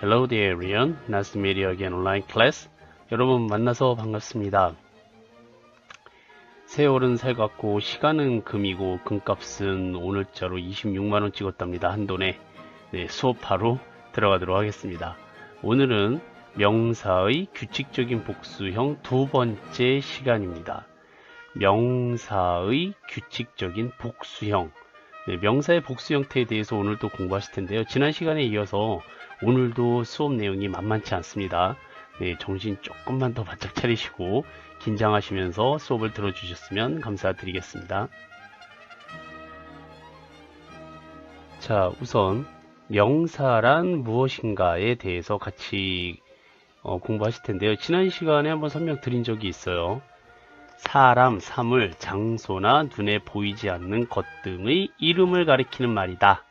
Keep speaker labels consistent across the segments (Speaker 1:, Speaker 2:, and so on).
Speaker 1: Hello there, Rian. Nice to meet you again online class. 여러분 만나서 반갑습니다. 세월은 살갑고 시간은 금이고 금값은 오늘자로 26만원 찍었답니다. 한돈에. 네, 수업 바로 들어가도록 하겠습니다. 오늘은 명사의 규칙적인 복수형 두 번째 시간입니다. 명사의 규칙적인 복수형. 네, 명사의 복수 형태에 대해서 오늘도 공부하실 텐데요. 지난 시간에 이어서 오늘도 수업 내용이 만만치 않습니다. 네, 정신 조금만 더 바짝 차리시고 긴장하시면서 수업을 들어주셨으면 감사드리겠습니다. 자, 우선 명사란 무엇인가에 대해서 같이 어, 공부하실 텐데요. 지난 시간에 한번 설명드린 적이 있어요. 사람, 사물, 장소나 눈에 보이지 않는 것 등의 이름을 가리키는 말이다.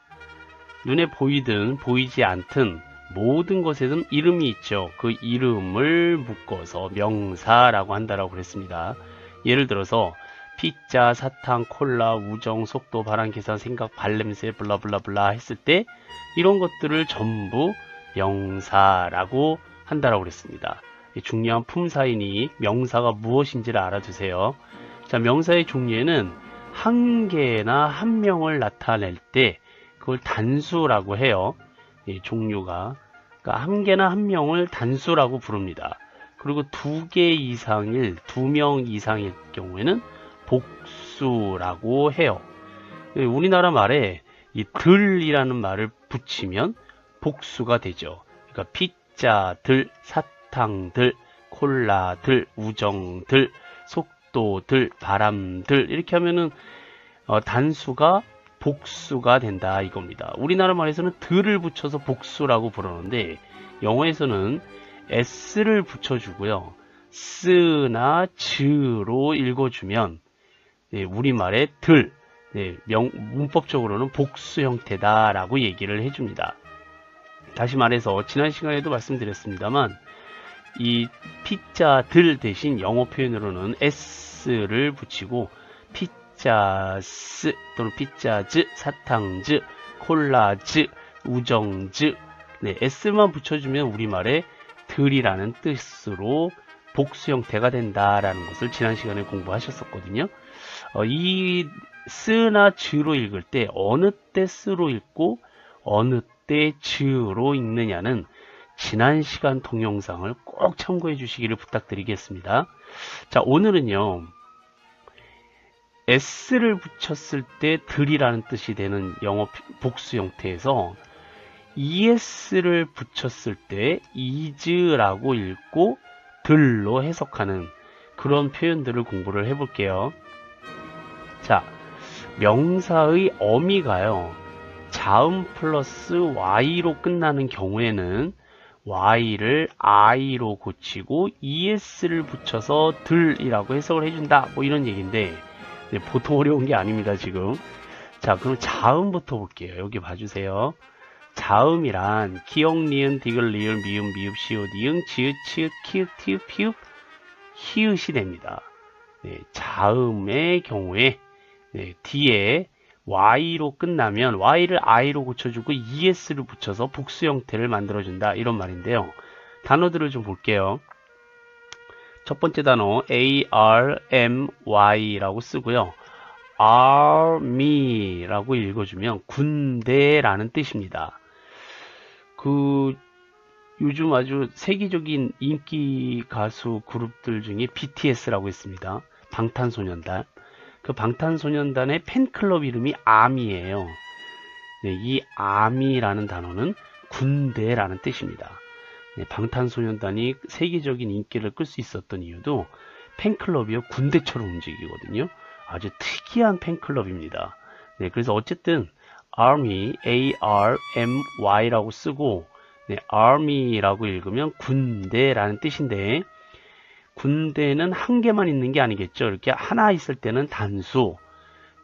Speaker 1: 눈에 보이든 보이지 않든 모든 것에는 이름이 있죠. 그 이름을 묶어서 명사라고 한다라고 그랬습니다. 예를 들어서 피자, 사탕, 콜라, 우정, 속도, 바람, 계산, 생각, 발냄새, 블라블라블라 했을 때 이런 것들을 전부 명사라고 한다라고 그랬습니다. 중요한 품사이니 명사가 무엇인지를 알아두세요. 자, 명사의 종류에는 한 개나 한 명을 나타낼 때 그걸 단수라고 해요. 이 종류가 그러니까 한 개나 한 명을 단수라고 부릅니다. 그리고 두 개 이상일, 두 명 이상일 경우에는 복수라고 해요. 우리나라 말에 이 들이라는 말을 붙이면 복수가 되죠. 그러니까 피자 들, 사 탕들, 콜라들, 우정들, 속도들, 바람들 이렇게 하면은 어, 단수가 복수가 된다 이겁니다. 우리나라 말에서는 들을 붙여서 복수라고 부르는데 영어에서는 s를 붙여주고요. 쓰나 즈로 읽어주면 네, 우리말의 들, 네, 명, 문법적으로는 복수 형태다 라고 얘기를 해줍니다. 다시 말해서 지난 시간에도 말씀드렸습니다만 이 피자들 대신 영어 표현으로는 s를 붙이고 피 피자스 또는 피자즈, 사탕즈, 콜라즈, 우정즈 네, s만 붙여주면 우리말에 들이라는 뜻으로 복수 형태가 된다라는 것을 지난 시간에 공부하셨었거든요. 어, 이 쓰나 즈로 읽을 때 어느 때 쓰로 읽고 어느 때 즈로 읽느냐는 지난 시간 동영상을 꼭 참고해 주시기를 부탁드리겠습니다. 자, 오늘은요. s를 붙였을 때 들이라는 뜻이 되는 영어 복수 형태에서 es를 붙였을 때 is라고 읽고 들로 해석하는 그런 표현들을 공부를 해 볼게요. 자, 명사의 어미가요. 자음 플러스 y로 끝나는 경우에는 y를 i로 고치고 es를 붙여서 들이라고 해석을 해준다. 뭐 이런 얘기인데 네, 보통 어려운 게 아닙니다, 지금. 자, 그럼 자음부터 볼게요. 여기 봐주세요. 자음이란 기역, 니은, 디귿, 리을, 미음, 미읍, 시옷, 이응, 지읒, 치읒, 키읔, 티읒, 피읍, 히읗이 됩니다. 네, 자음의 경우에 네, 뒤에 y로 끝나면 y를 i로 고쳐주고 es를 붙여서 복수 형태를 만들어준다 이런 말인데요. 단어들을 좀 볼게요. 첫 번째 단어 army라고 쓰고요. army라고 읽어주면 군대라는 뜻입니다. 그 요즘 아주 세계적인 인기 가수 그룹들 중에 BTS라고 있습니다. 방탄소년단. 그 방탄소년단의 팬클럽 이름이 아미예요. 네, 이 아미라는 단어는 군대라는 뜻입니다. 네, 방탄소년단이 세계적인 인기를 끌 수 있었던 이유도 팬클럽이요 군대처럼 움직이거든요. 아주 특이한 팬클럽입니다. 네, 그래서 어쨌든 army, a-r-m-y라고 쓰고 네, army라고 읽으면 군대라는 뜻인데 군대는 한 개만 있는 게 아니겠죠. 이렇게 하나 있을 때는 단수,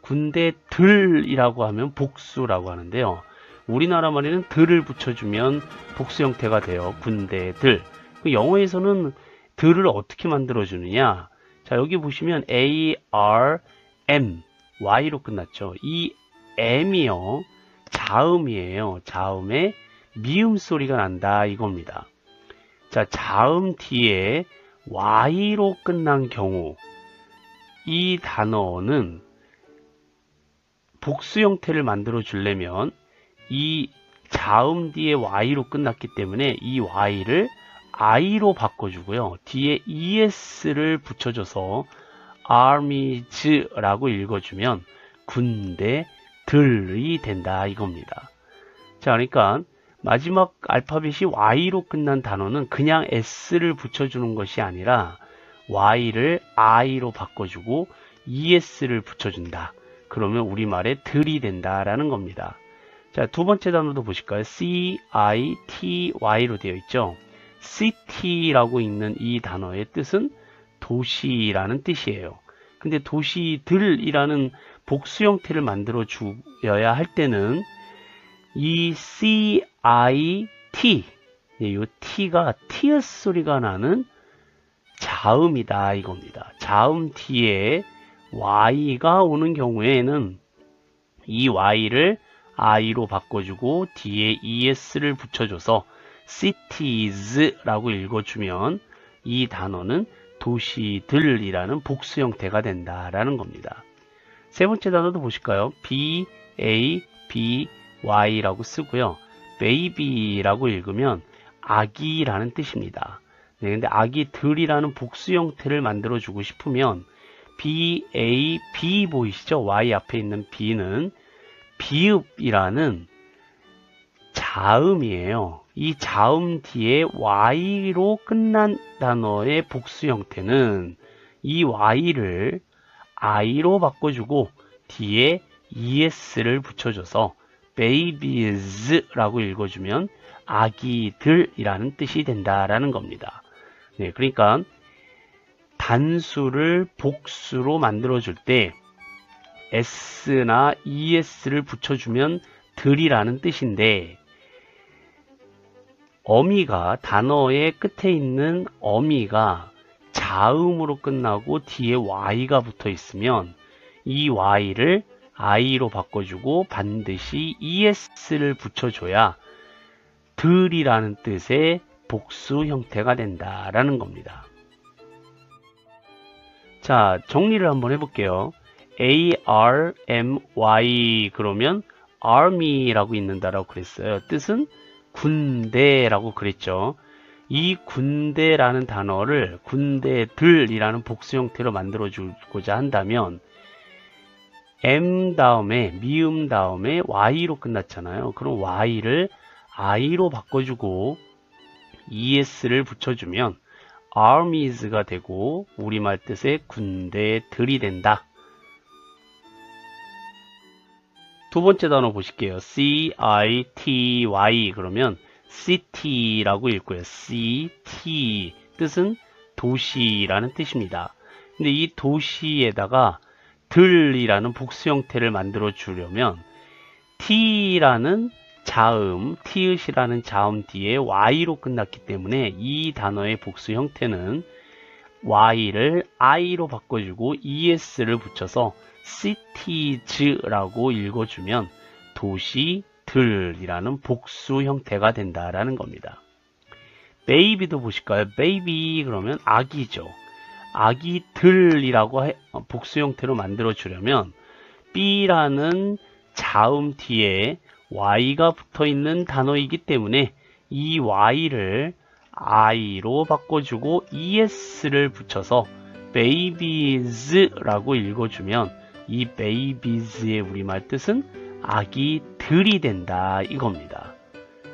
Speaker 1: 군대들이라고 하면 복수라고 하는데요. 우리나라 말에는 들을 붙여주면 복수 형태가 돼요. 군대들. 그 영어에서는 들을 어떻게 만들어주느냐. 자, 여기 보시면 A, R, M, Y로 끝났죠. 이 M이요. 자음이에요. 자음에 미음 소리가 난다 이겁니다. 자, 자음 뒤에 Y로 끝난 경우 이 단어는 복수 형태를 만들어 주려면 이 자음 뒤에 Y로 끝났기 때문에 이 Y를 I로 바꿔주고요. 뒤에 ES를 붙여줘서 armies라고 읽어주면 군대들이 된다 이겁니다. 자, 그러니까 마지막 알파벳이 Y로 끝난 단어는 그냥 S를 붙여주는 것이 아니라 Y를 I로 바꿔주고 ES를 붙여준다. 그러면 우리말에 들이 된다라는 겁니다. 자, 두 번째 단어도 보실까요? C-I-T-Y로 되어 있죠. city라고 있는 이 단어의 뜻은 도시라는 뜻이에요. 근데 도시들이라는 복수 형태를 만들어 주어야 할 때는 이 C, I, T, 이 T가 티읕 소리가 나는 자음이다 이겁니다. 자음 뒤에 Y가 오는 경우에는 이 Y를 I로 바꿔주고 뒤에 ES를 붙여줘서 cities라고 읽어주면 이 단어는 도시들이라는 복수 형태가 된다라는 겁니다. 세 번째 단어도 보실까요? B, A, B, Y라고 쓰고요. baby라고 읽으면 아기라는 뜻입니다. 네, 근데 아기들이라는 복수 형태를 만들어 주고 싶으면 B, A, B 보이시죠? Y 앞에 있는 B는 비읍이라는 자음이에요. 이 자음 뒤에 Y로 끝난 단어의 복수 형태는 이 Y를 I로 바꿔주고 뒤에 ES를 붙여줘서 babies라고 읽어주면 아기들이라는 뜻이 된다라는 겁니다. 네, 그러니까 단수를 복수로 만들어줄 때 s나 es를 붙여주면 들이라는 뜻인데 어미가 단어의 끝에 있는 어미가 자음으로 끝나고 뒤에 y가 붙어 있으면 이 y를 i로 바꿔주고 반드시 es를 붙여줘야 들이라는 뜻의 복수 형태가 된다라는 겁니다. 자, 정리를 한번 해볼게요. A, R, M, Y 그러면 army라고 있는다라고 그랬어요. 뜻은 군대라고 그랬죠. 이 군대라는 단어를 군대들이라는 복수 형태로 만들어 주고자 한다면 M 다음에 미음 다음에 Y로 끝났잖아요. 그럼 Y를 I로 바꿔주고 ES를 붙여주면 armies가 되고 우리말 뜻의 군대들이 된다. 두 번째 단어 보실게요. C-I-T-Y 그러면 city라고 읽고요. C-T 뜻은 도시라는 뜻입니다. 근데 이 도시에다가 들이라는 복수 형태를 만들어 주려면 T라는 자음, 티읕이라는 자음 뒤에 Y로 끝났기 때문에 이 단어의 복수 형태는 Y를 I로 바꿔주고 ES를 붙여서 cities라고 읽어주면 도시들이라는 복수 형태가 된다라는 겁니다. baby도 보실까요? baby 그러면 아기죠. 아기들이라고 어, 복수 형태로 만들어 주려면 B라는 자음 뒤에 Y가 붙어 있는 단어이기 때문에 이 Y를 I로 바꿔주고 ES를 붙여서 babies라고 읽어주면 이 babies의 우리말 뜻은 아기들이 된다 이겁니다.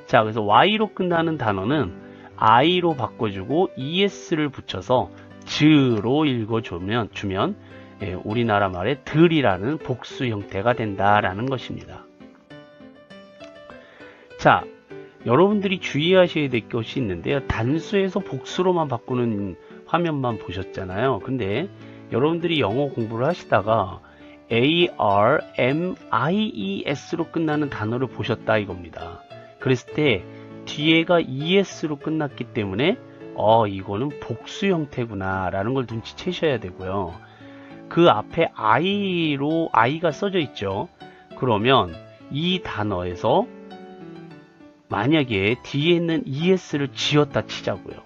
Speaker 1: 자 그래서 Y로 끝나는 단어는 I로 바꿔주고 ES를 붙여서 즈로 읽어주면 주면 예, 우리나라 말의 들이라는 복수 형태가 된다라는 것입니다. 자, 여러분들이 주의하셔야 될 것이 있는데요. 단수에서 복수로만 바꾸는 화면만 보셨잖아요. 근데 여러분들이 영어 공부를 하시다가 A, R, M, I, E, S로 끝나는 단어를 보셨다 이겁니다. 그랬을 때 뒤에가 ES로 끝났기 때문에 어 이거는 복수 형태구나 라는 걸 눈치채셔야 되고요. 그 앞에 I로 I가 써져 있죠. 그러면 이 단어에서 만약에 뒤에 있는 es를 지었다 치자고요.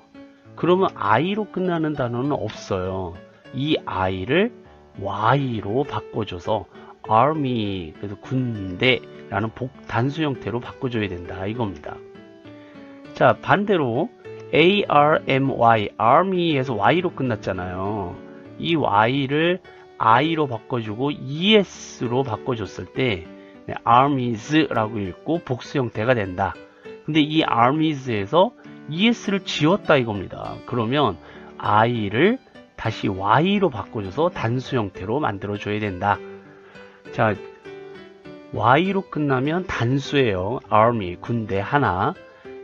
Speaker 1: 그러면 i로 끝나는 단어는 없어요. 이 i를 y로 바꿔줘서 army 그래서 군대 라는 복 단수 형태로 바꿔줘야 된다 이겁니다. 자 반대로 army army에서 y로 끝났잖아요. 이 y를 i로 바꿔주고 es로 바꿔줬을 때 네, armies라고 읽고 복수 형태가 된다. 근데 이 armies에서 es를 지웠다 이겁니다. 그러면 i를 다시 y로 바꿔줘서 단수 형태로 만들어 줘야 된다. 자, y로 끝나면 단수예요. army 군대 하나.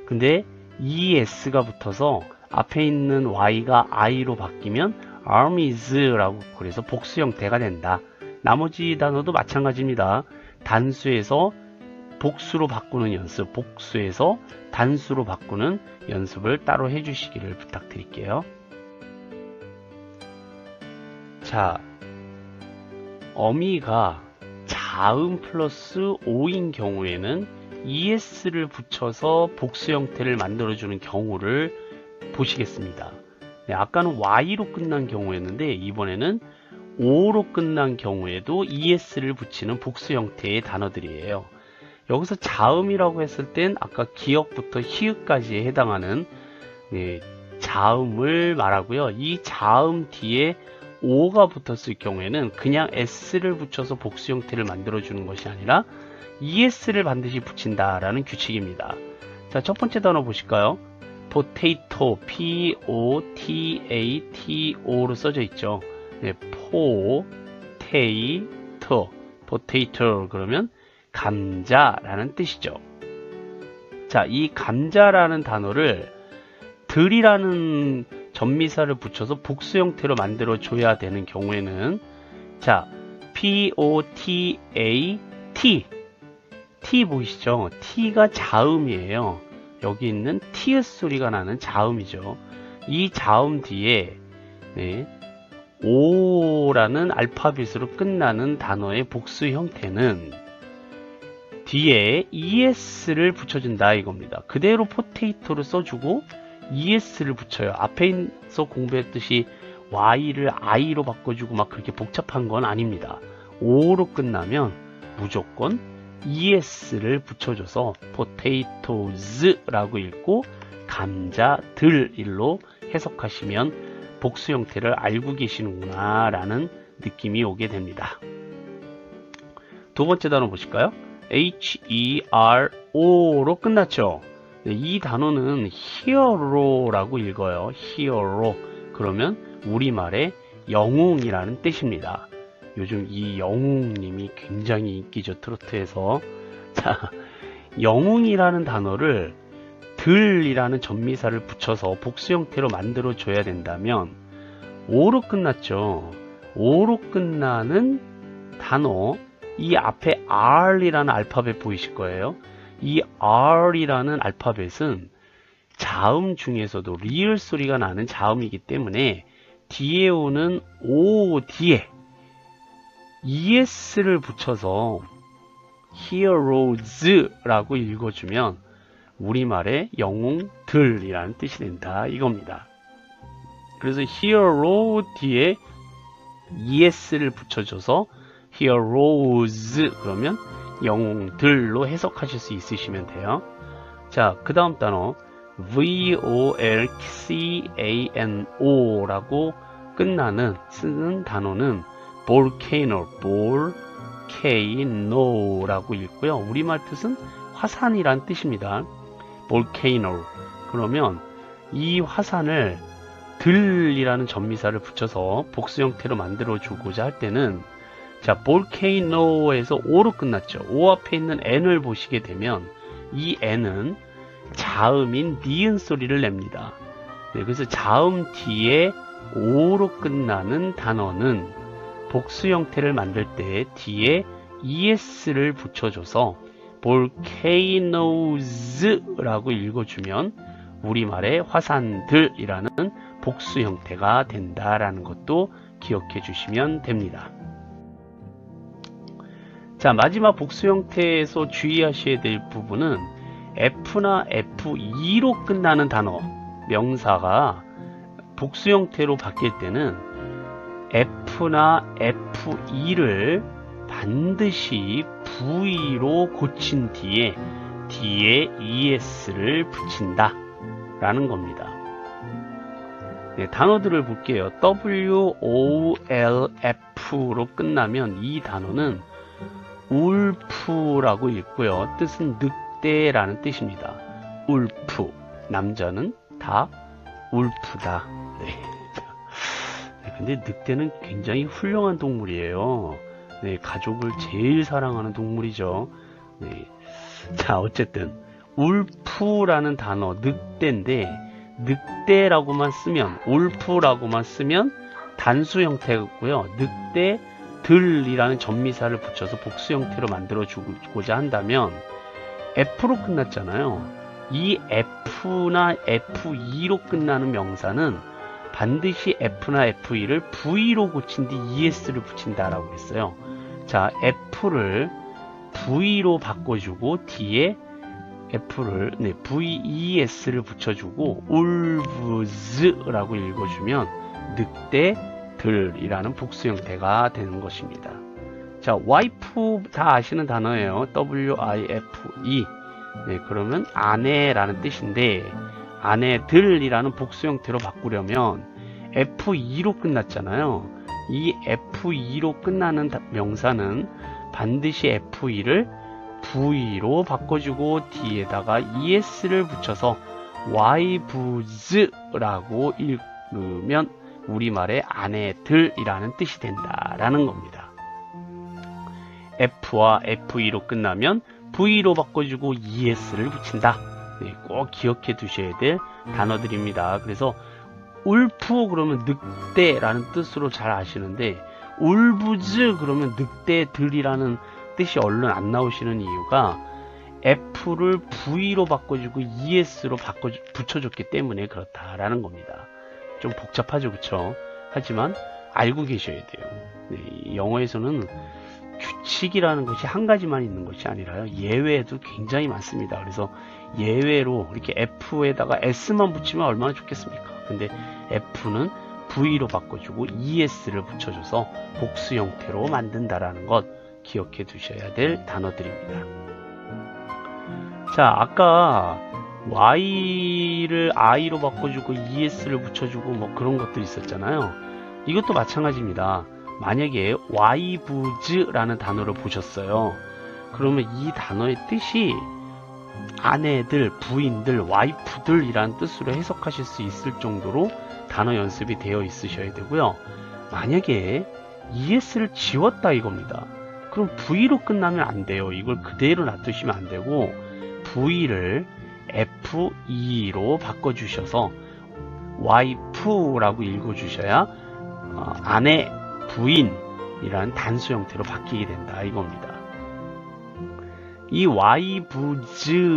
Speaker 1: 근데 es가 붙어서 앞에 있는 y가 i로 바뀌면 armies라고 그래서 복수 형태가 된다. 나머지 단어도 마찬가지입니다. 단수에서 복수로 바꾸는 연습, 복수에서 단수로 바꾸는 연습을 따로 해주시기를 부탁드릴게요. 자, 어미가 자음 플러스 5인 경우에는 es를 붙여서 복수 형태를 만들어주는 경우를 보시겠습니다. 네, 아까는 y로 끝난 경우였는데 이번에는 5로 끝난 경우에도 es를 붙이는 복수 형태의 단어들이에요. 여기서 자음이라고 했을 땐 아까 기억부터 희읍까지에 해당하는 네, 자음을 말하고요. 이 자음 뒤에 5가 붙었을 경우에는 그냥 s를 붙여서 복수 형태를 만들어 주는 것이 아니라 es를 반드시 붙인다라는 규칙입니다. 자, 첫 번째 단어 보실까요? potato, p-o-t-a-t-o로 써져 있죠. 네, potato, potato 그러면 감자라는 뜻이죠. 자, 이 감자라는 단어를 들이라는 전미사를 붙여서 복수 형태로 만들어 줘야 되는 경우에는 자, p-o-t-a-t t 보이시죠? t가 자음이에요. 여기 있는 티읕 소리가 나는 자음이죠. 이 자음 뒤에 네, 오라는 알파벳으로 끝나는 단어의 복수 형태는 뒤에 es를 붙여준다 이겁니다. 그대로 포테이토를 써주고 es를 붙여요. 앞에서 공부했듯이 y를 i로 바꿔주고 막 그렇게 복잡한 건 아닙니다. o로 끝나면 무조건 es를 붙여줘서 potatoes라고 읽고 감자들 일로 해석하시면 복수 형태를 알고 계시는구나 라는 느낌이 오게 됩니다. 두 번째 단어 보실까요? H-E-R-O로 끝났죠. 네, 이 단어는 hero라고 읽어요. hero. 그러면 우리말의 영웅이라는 뜻입니다. 요즘 이 영웅님이 굉장히 인기죠. 트로트에서. 자, 영웅이라는 단어를 들이라는 전미사를 붙여서 복수 형태로 만들어 줘야 된다면 오로 끝났죠. 오로 끝나는 단어 이 앞에 R이라는 알파벳 보이실 거예요. 이 R이라는 알파벳은 자음 중에서도 리을 소리가 나는 자음이기 때문에 뒤에 오는 O 뒤에 ES를 붙여서 heroes라고 읽어주면 우리말의 영웅들이라는 뜻이 된다 이겁니다. 그래서 hero 뒤에 es를 붙여줘서 heroes 그러면 영웅들로 해석하실 수 있으시면 돼요. 자, 그 다음 단어 volcano 라고 끝나는 쓰는 단어는 volcano, volcano 라고 읽고요. 우리말 뜻은 화산이란 뜻입니다. volcano 그러면 이 화산을 들이라는 전미사를 붙여서 복수 형태로 만들어 주고자 할 때는 자, 볼케이노에서 O로 끝났죠. O 앞에 있는 N을 보시게 되면 이 N은 자음인 니은 소리를 냅니다. 네, 그래서 자음 뒤에 O로 끝나는 단어는 복수 형태를 만들 때 뒤에 ES를 붙여줘서 volcanoes라고 읽어주면 우리말의 화산들이라는 복수 형태가 된다라는 것도 기억해 주시면 됩니다. 자, 마지막 복수 형태에서 주의하셔야 될 부분은 F나 F2로 끝나는 단어, 명사가 복수 형태로 바뀔 때는 F나 F2를 반드시 V로 고친 뒤에 뒤에 ES를 붙인다 라는 겁니다. 네, 단어들을 볼게요. W, O, L, F로 끝나면 이 단어는 울프라고 읽고요. 뜻은 늑대라는 뜻입니다. 울프. 남자는 다 울프다. 네. 네, 근데 늑대는 굉장히 훌륭한 동물이에요. 네, 가족을 제일 사랑하는 동물이죠. 네. 자, 어쨌든 울프라는 단어 늑대인데 늑대라고만 쓰면 울프라고만 쓰면 단수 형태고요. 늑대 들이라는 전미사를 붙여서 복수 형태로 만들어 주고자 한다면 F로 끝났잖아요. 이 F나 F2로 끝나는 명사는 반드시 F나 F2를 V로 고친 뒤 ES를 붙인다라고 했어요. 자, F를 V로 바꿔주고 뒤에 F를 네, VES를 붙여주고 울브즈라고 읽어주면 늑대 들이라는 복수 형태가 되는 것입니다. 자, 와이프 다 아시는 단어예요. W-I-F-E. 네, 그러면 아내라는 뜻인데 아내들이라는 복수 형태로 바꾸려면 F2로 끝났잖아요. 이 F2로 끝나는 명사는 반드시 F2를 V로 바꿔주고 뒤에다가 ES를 붙여서 Y부즈라고 읽으면 우리말의 아내들이라는 뜻이 된다라는 겁니다. F와 F2로 끝나면 V로 바꿔주고 ES를 붙인다. 네, 꼭 기억해 두셔야 될 단어들입니다. 그래서 울프 그러면 늑대라는 뜻으로 잘 아시는데 울부즈 그러면 늑대들이라는 뜻이 얼른 안 나오시는 이유가 F를 V로 바꿔주고 ES로 바꿔 붙여줬기 때문에 그렇다라는 겁니다. 좀 복잡하죠, 그쵸? 하지만 알고 계셔야 돼요. 네, 영어에서는 규칙이라는 것이 한 가지만 있는 것이 아니라요. 예외도 굉장히 많습니다. 그래서 예외로 이렇게 F에다가 S만 붙이면 얼마나 좋겠습니까? 근데 F는 V로 바꿔주고 ES를 붙여줘서 복수 형태로 만든다라는 것 기억해 두셔야 될 단어들입니다. 자, 아까 Y를 I로 바꿔주고 ES를 붙여주고 뭐 그런 것도 있었잖아요. 이것도 마찬가지입니다. 만약에 Y부즈라는 단어를 보셨어요. 그러면 이 단어의 뜻이 아내들, 부인들, 와이프들이라는 뜻으로 해석하실 수 있을 정도로 단어 연습이 되어 있으셔야 되고요. 만약에 ES를 지웠다 이겁니다. 그럼 V로 끝나면 안 돼요. 이걸 그대로 놔두시면 안 되고 V를 F2로 바꿔주셔서 와이프라고 읽어주셔야 어, 아내, 부인이라는 단수 형태로 바뀌게 된다 이겁니다. 이 y부즈에서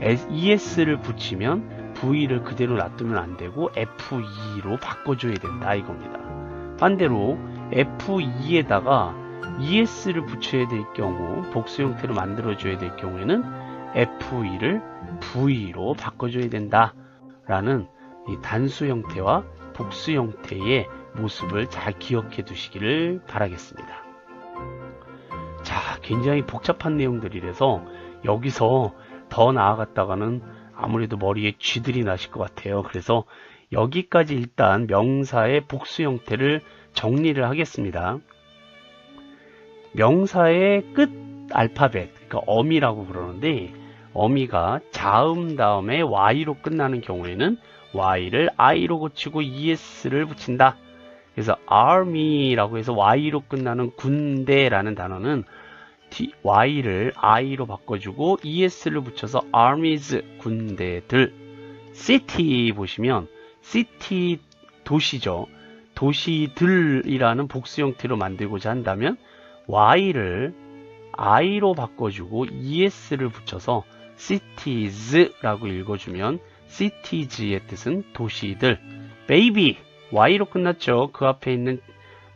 Speaker 1: es를 붙이면 v를 그대로 놔두면 안 되고 f2로 바꿔줘야 된다 이겁니다. 반대로 f2에다가 es를 붙여야 될 경우 복수 형태로 만들어줘야 될 경우에는 f2를 v로 바꿔줘야 된다 라는 단수 형태와 복수 형태의 모습을 잘 기억해 두시기를 바라겠습니다. 자, 굉장히 복잡한 내용들이라서 여기서 더 나아갔다가는 아무래도 머리에 쥐들이 나실 것 같아요. 그래서 여기까지 일단 명사의 복수 형태를 정리를 하겠습니다. 명사의 끝 알파벳, 그러니까 어미라고 그러는데 어미가 자음 다음에 y로 끝나는 경우에는 y를 i로 고치고 es를 붙인다. 그래서 army라고 해서 y로 끝나는 군대라는 단어는 y를 i로 바꿔주고 es를 붙여서 armies 군대들 city 보시면 city 도시죠 도시들이라는 복수 형태로 만들고자 한다면 y를 i로 바꿔주고 es를 붙여서 cities라고 읽어주면 cities의 뜻은 도시들. baby y로 끝났죠. 그 앞에 있는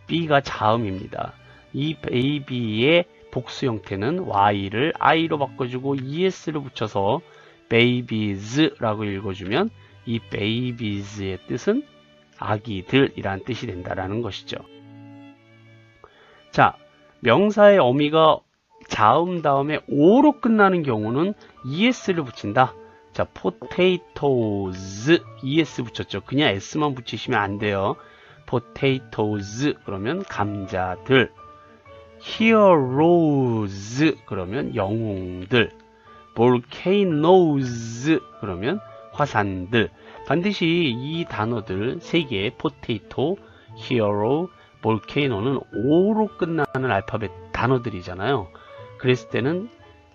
Speaker 1: b가 자음입니다. 이 baby의 복수 형태는 y를 i로 바꿔주고 es를 붙여서 babies라고 읽어주면 이 babies의 뜻은 아기들이란 뜻이 된다라는 것이죠. 자, 명사의 어미가 자음 다음에 o로 끝나는 경우는 es를 붙인다. 자, potatoes es 붙였죠. 그냥 s만 붙이시면 안 돼요. potatoes 그러면 감자들. heroes 그러면 영웅들. volcanoes 그러면 화산들. 반드시 이 단어들 세 개, potato, hero, volcano는 o로 끝나는 알파벳 단어들이잖아요. 그랬을 때는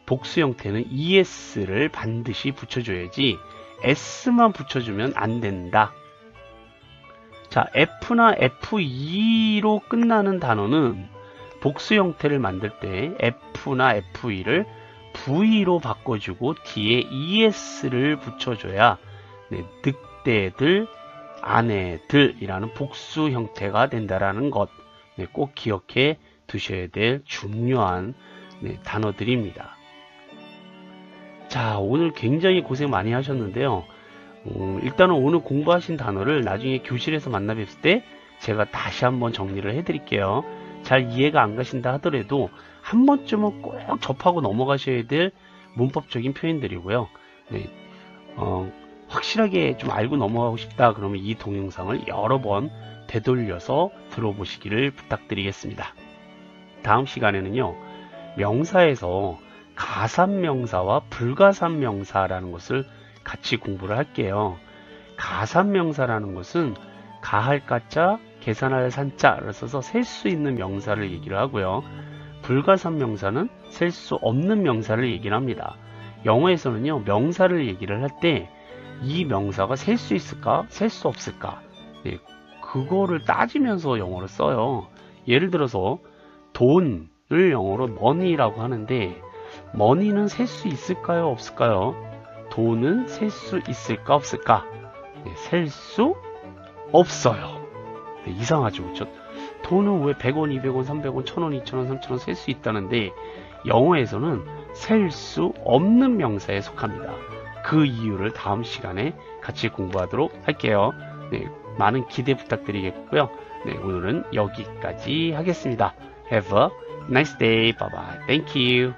Speaker 1: 복수 형태는 es를 반드시 붙여줘야지 s만 붙여주면 안 된다. 자, f나 f2로 끝나는 단어는 복수 형태를 만들 때 f나 f2를 v로 바꿔주고 뒤에 es를 붙여줘야 네, 늑대들, 아내들이라는 복수 형태가 된다라는 것, 네, 꼭 기억해 두셔야 될 중요한 네, 단어들입니다. 자, 오늘 굉장히 고생 많이 하셨는데요. 음, 일단은 오늘 공부하신 단어를 나중에 교실에서 만나 뵀을 때 제가 다시 한번 정리를 해드릴게요. 잘 이해가 안 가신다 하더라도 한 번쯤은 꼭 접하고 넘어가셔야 될 문법적인 표현들이고요. 네, 어, 확실하게 좀 알고 넘어가고 싶다 그러면 이 동영상을 여러 번 되돌려서 들어보시기를 부탁드리겠습니다. 다음 시간에는요. 명사에서 가산명사와 불가산명사라는 것을 같이 공부를 할게요. 가산명사라는 것은 가할 가자, 계산할 산자를 써서 셀 수 있는 명사를 얘기를 하고요. 불가산 명사는 셀 수 없는 명사를 얘기를 합니다. 영어에서는요, 명사를 얘기를 할 때 이 명사가 셀 수 있을까, 셀 수 없을까, 네, 그거를 따지면서 영어를 써요. 예를 들어서 돈 을 영어로 money라고 하는데 money는 셀 수 있을까요, 없을까요? 돈은 셀 수 있을까, 없을까? 네, 셀수 없어요. 네, 이상하죠, 그렇죠? 돈은 왜 100원, 200원, 300원, 1000원, 2000원, 3000원 셀 수 있다는데 영어에서는 셀 수 없는 명사에 속합니다. 그 이유를 다음 시간에 같이 공부하도록 할게요. 네, 많은 기대 부탁드리겠고요. 네, 오늘은 여기까지 하겠습니다. Have a nice day. Bye bye. Thank you.